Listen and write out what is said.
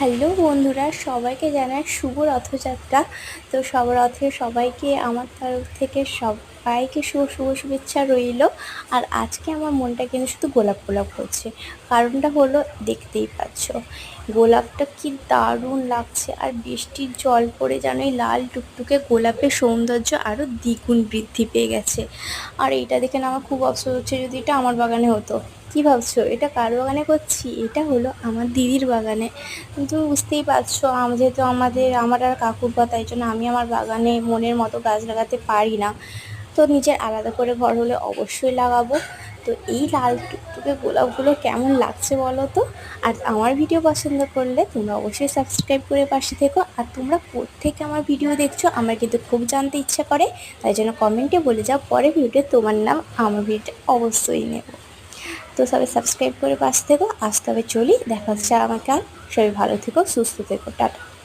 Hello বন্ধুরা, সবাইকে জানাই শুভ রথযাত্রা। তো সব রথে সবাইকে আমার তরফ থেকে সবাইকে শুভ শুভ শুভেচ্ছা রইল। আর আজকে আমার মনটা কিন্তু শুধু গোলাপ গোলাপ হচ্ছে কারণটা হলো দেখতেই পাচ্ছ, গোলাপটা কি দারুণ লাগছে। আর বৃষ্টির জল পড়ে যেন এই লাল টুকটুকে গোলাপের সৌন্দর্য আরও দ্বিগুণ বৃদ্ধি পেয়ে গেছে। আর এইটা দেখে না আমার খুব অপসোস হচ্ছে যদি এটা আমার বাগানে হতো। কি ভাবছ? এটা কার বাগানে করছি? এটা হলো আমার দিদির বাগানে। কিন্তু বুঝতেই পারছ যেহেতু আমাদের, আমার আর কাকুর বা তাই জন্য আমি আমার বাগানে মনের মতো গাছ লাগাতে পারি না। তো নিজের আলাদা করে ঘর হলে অবশ্যই লাগাবো। তো এই লাল টুকটুকে গোলাপগুলো কেমন লাগছে বলো তো? আর আমার ভিডিও পছন্দ করলে তোমরা অবশ্যই সাবস্ক্রাইব করে পাশে থেকো। আর তোমরা থেকে আমার ভিডিও দেখছ, আমার কিন্তু খুব জানতে ইচ্ছা করে। তাই জন্য কমেন্টে বলে যাও পরে ভিডিও তোমার নাম, আমার ভিডিও অবশ্যই নেব। তো সবাই সাবস্ক্রাইব করে পাশে থেকো। আজ হবে চলি। দেখা হচ্ছে আমাকে আর সবাই ভালো থেকো, সুস্থ থেকো। টাটা।